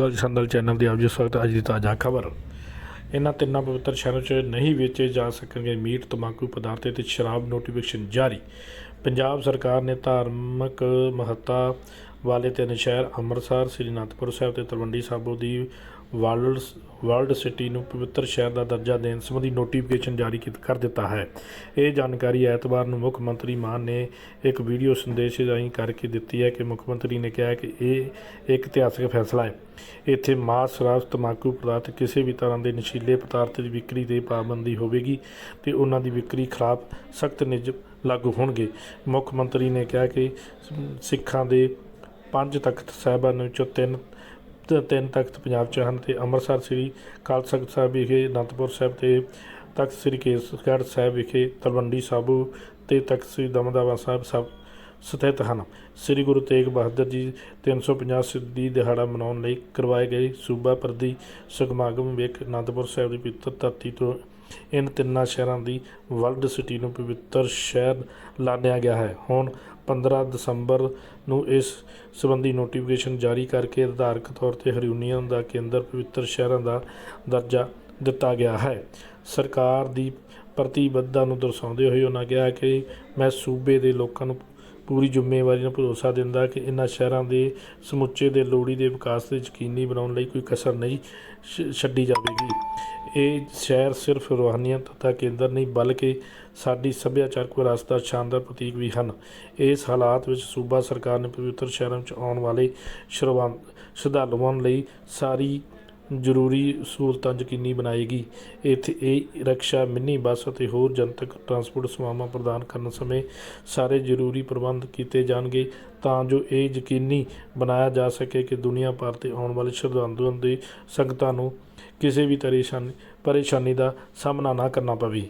ਜੋਜ ਸੰਦਲ channel ਦੇ ਆਪ ਜੀ ਸਵਾਗਤ ਅੱਜ ਦੀ ਤਾਜ਼ਾ ਖਬਰ। ਇਹਨਾਂ ਤਿੰਨਾਂ ਪਵਿੱਤਰ ਸ਼ਹਿਰਾਂ 'ਚ ਨਹੀਂ ਵੇਚੇ ਜਾ ਸਕਣਗੇ ਮੀਟ, ਤੰਬਾਕੂ ਪਦਾਰਥ ਤੇ ਸ਼ਰਾਬ ਨੋਟੀਫਿਕੇਸ਼ਨ ਜਾਰੀ। ਪੰਜਾਬ ਸਰਕਾਰ ਨੇ ਧਾਰਮਿਕ ਮਹੱਤਤਾ ਵਾਲੇ ਤਿੰਨ ਸ਼ਹਿਰ ਅੰਮ੍ਰਿਤਸਰ ਸ੍ਰੀ ਅਨੰਦਪੁਰ ਸਾਹਿਬ ਤੇ ਤਲਵੰਡੀ ਸਾਬੋ ਦੀ ਵਰਲਡ ਵਰਲਡ ਸਿਟੀ ਨੂੰ ਪਵਿੱਤਰ ਸ਼ਹਿਰ ਦਾ ਦਰਜਾ ਦੇਣ ਸੰਬੰਧੀ ਨੋਟੀਫਿਕੇਸ਼ਨ ਜਾਰੀ ਕੀਤ- ਕਰ ਦਿੱਤਾ ਹੈ। ਇਹ ਜਾਣਕਾਰੀ ਐਤਵਾਰ ਨੂੰ ਮੁੱਖ ਮੰਤਰੀ ਮਾਨ ਨੇ ਇੱਕ ਵੀਡੀਓ ਸੰਦੇਸ਼ ਰਾਹੀਂ ਕਰਕੇ ਦਿੱਤੀ ਹੈ ਕਿ ਮੁੱਖ ਮੰਤਰੀ ਨੇ ਕਿਹਾ ਕਿ ਇਹ ਇੱਕ ਇਤਿਹਾਸਕ ਫੈਸਲਾ ਹੈ। ਇੱਥੇ ਮਾਸ ਸ਼ਰਾਬ ਤੰਬਾਕੂ ਪਦਾਰਥ ਕਿਸੇ ਵੀ ਤਰ੍ਹਾਂ ਦੇ ਨਸ਼ੀਲੇ ਪਦਾਰਥ ਦੀ ਵਿਕਰੀ ਤੇ ਪਾਬੰਦੀ ਹੋਵੇਗੀ ਤੇ ਉਹਨਾਂ ਦੀ ਵਿਕਰੀ ਖਿਲਾਫ ਸਖਤ ਨਿਯਮ ਲਾਗੂ ਹੋਣਗੇ। ਮੁੱਖ ਮੰਤਰੀ ਨੇ ਕਿਹਾ ਕਿ ਸਿੱਖਾਂ ਦੇ ਪੰਜ ਤਖਤ ਸਾਹਿਬਾਨ ਵਿੱਚੋਂ ਤਿੰਨ ਤ- ਤਿੰਨ ਤਖਤ ਪੰਜਾਬ 'ਚ ਹਨ ਤੇ ਅੰਮ੍ਰਿਤਸਰ ਸ੍ਰੀ ਅਕਾਲ ਤਖਤ ਸਾਹਿਬ ਵਿਖੇ, ਅਨੰਦਪੁਰ ਸਾਹਿਬ ਤੇ ਤਖਤ ਸ੍ਰੀ ਕੇਸਗੜ੍ਹ ਸਾਹਿਬ ਵਿਖੇ, ਤਲਵੰਡੀ ਸਾਬੋ ਤੇ ਤਖਤ ਸ੍ਰੀ ਦਮਦਮਾ ਸਾਹਿਬ ਸਭ ਸਥਿਤ ਹਨ। ਸ੍ਰੀ ਗੁਰੂ ਤੇਗ ਬਹਾਦਰ ਜੀ 350 ਸਿੱਧੀ ਦਿਹਾੜਾ ਮਨਾਉਣ ਲਈ ਕਰਵਾਏ ਗਏ ਸੂਬਾ ਪ੍ਰਦੀ ਸਮਾਗਮ ਵਿੱਚ ਅਨੰਦਪੁਰ ਸਾਹਿਬ ਦੀ ਪਵਿੱਤਰ ਧਰਤੀ ਤੋਂ ਇਨ ਤਿੰਨਾਂ ਸ਼ਹਿਰਾਂ ਦੀ ਵਰਲਡ ਸਿਟੀ ਨੂੰ ਪਵਿੱਤਰ ਸ਼ਹਿਰ ਲਾਣਿਆ ਗਿਆ ਹੈ। ਹੁਣ 15 ਦਸੰਬਰ ਨੂੰ ਇਸ ਸੰਬੰਧੀ ਨੋਟੀਫਿਕੇਸ਼ਨ ਜਾਰੀ ਕਰਕੇ ਆਧਾਰਿਕ ਤੌਰ ਤੇ ਹਰਿਊਨੀਅਨ ਦਾ ਕੇਂਦਰ ਪਵਿੱਤਰ ਸ਼ਹਿਰਾਂ ਦਾ ਦਰਜਾ ਦਿੱਤਾ ਗਿਆ ਹੈ। ਸਰਕਾਰ ਦੀ ਪ੍ਰਤੀਬੱਧਤਾ ਨੂੰ ਦਰਸਾਉਂਦੇ ਹੋਏ ਉਹਨਾਂ ਕਿਹਾ ਕਿ ਮੈਂ ਸੂਬੇ ਦੇ ਲੋਕਾਂ ਨੂੰ ਪੂਰੀ ਜ਼ਿੰਮੇਵਾਰੀ ਨਾਲ ਭਰੋਸਾ ਦਿੰਦਾ ਕਿ ਇਹਨਾਂ ਸ਼ਹਿਰਾਂ ਦੇ ਸਮੁੱਚੇ ਦੇ ਲੋੜੀ ਦੇ ਵਿਕਾਸ 'ਤੇ ਯਕੀਨੀ ਬਣਾਉਣ ਲਈ ਕੋਈ ਕਸਰ ਨਹੀਂ ਛ- ਛੱਡੀ ਜਾਵੇਗੀ। ਇਹ ਸ਼ਹਿਰ ਸਿਰਫ ਰੂਹਾਨੀਅਤ ਦਾ ਕੇਂਦਰ ਨਹੀਂ, ਬਲਕਿ ਸਾਡੀ ਸੱਭਿਆਚਾਰਕ ਵਿਰਾਸਤ ਦਾ ਸ਼ਾਨਦਾਰ ਪ੍ਰਤੀਕ ਵੀ ਹਨ। ਇਸ ਹਾਲਾਤ ਵਿੱਚ ਸੂਬਾ ਸਰਕਾਰ ਨੇ ਪਵਿੱਤਰ ਸ਼ਹਿਰਾਂ ਵਿੱਚ ਆਉਣ ਵਾਲੇ ਸ਼ਰਵਾਂ, ਸ਼ਰਧਾਲੂਆਂ ਲਈ ਸਾਰੀ ਜ਼ਰੂਰੀ ਸਹੂਲਤਾਂ ਯਕੀਨੀ ਬਣਾਏਗੀ। ਇੱਥੇ ਇਹ ਰਿਕਸ਼ਾ, ਮਿੰਨੀ ਬੱਸ ਅਤੇ ਹੋਰ ਜਨਤਕ ਟਰਾਂਸਪੋਰਟ ਸੇਵਾਵਾਂ ਪ੍ਰਦਾਨ ਕਰਨ ਸਮੇਂ ਸਾਰੇ ਜ਼ਰੂਰੀ ਪ੍ਰਬੰਧ ਕੀਤੇ ਜਾਣਗੇ ਤਾਂ ਜੋ ਇਹ ਯਕੀਨੀ ਬਣਾਇਆ ਜਾ ਸਕੇ ਕਿ ਦੁਨੀਆ ਭਰ ਤੇ ਆਉਣ ਵਾਲੇ ਸ਼ਰਧਾਲੂਆਂ ਦੇ ਸੰਗਤਾਂ ਨੂੰ ਕਿਸੇ ਵੀ ਪਰੇਸ਼ਾਨੀ ਪਰੇਸ਼ਾਨੀ ਦਾ ਸਾਹਮਣਾ ਨਾ ਕਰਨਾ ਪਵੇ।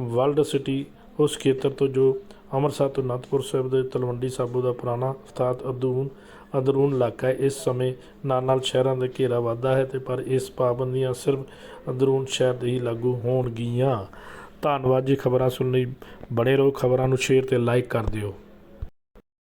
ਵਰਲਡ ਸਿਟੀ ਉਸ ਖੇਤਰ ਤੋਂ ਜੋ ਅੰਮ੍ਰਿਤਸਰ ਤੋਂ ਅਨੰਦਪੁਰ ਸਾਹਿਬ ਦੇ ਤਲਵੰਡੀ ਸਾਬੋ ਦਾ ਪੁਰਾਣਾ ਅਰਥਾਤ ਅਦੂਨ, ਅੰਦਰੂਨ ਇਲਾਕਾ ਹੈ। ਇਸ ਸਮੇਂ ਨਾਲ ਨਾਲ ਸ਼ਹਿਰਾਂ ਦਾ ਘੇਰਾ ਵੱਧਦਾ ਹੈ ਤੇ ਪਰ ਇਸ ਪਾਬੰਦੀਆਂ ਸਿਰਫ ਅੰਦਰੂਨ ਸ਼ਹਿਰ ਦੇ ਹੀ ਲਾਗੂ ਹੋਣਗੀਆਂ। ਧੰਨਵਾਦ ਜੀ ਖਬਰਾਂ ਸੁਣਨ ਲਈ। ਬਣੇ ਰਹੋ ਖਬਰਾਂ ਨੂੰ ਸ਼ੇਅਰ ਤੇ ਲਾਈਕ ਕਰ ਦਿਓ।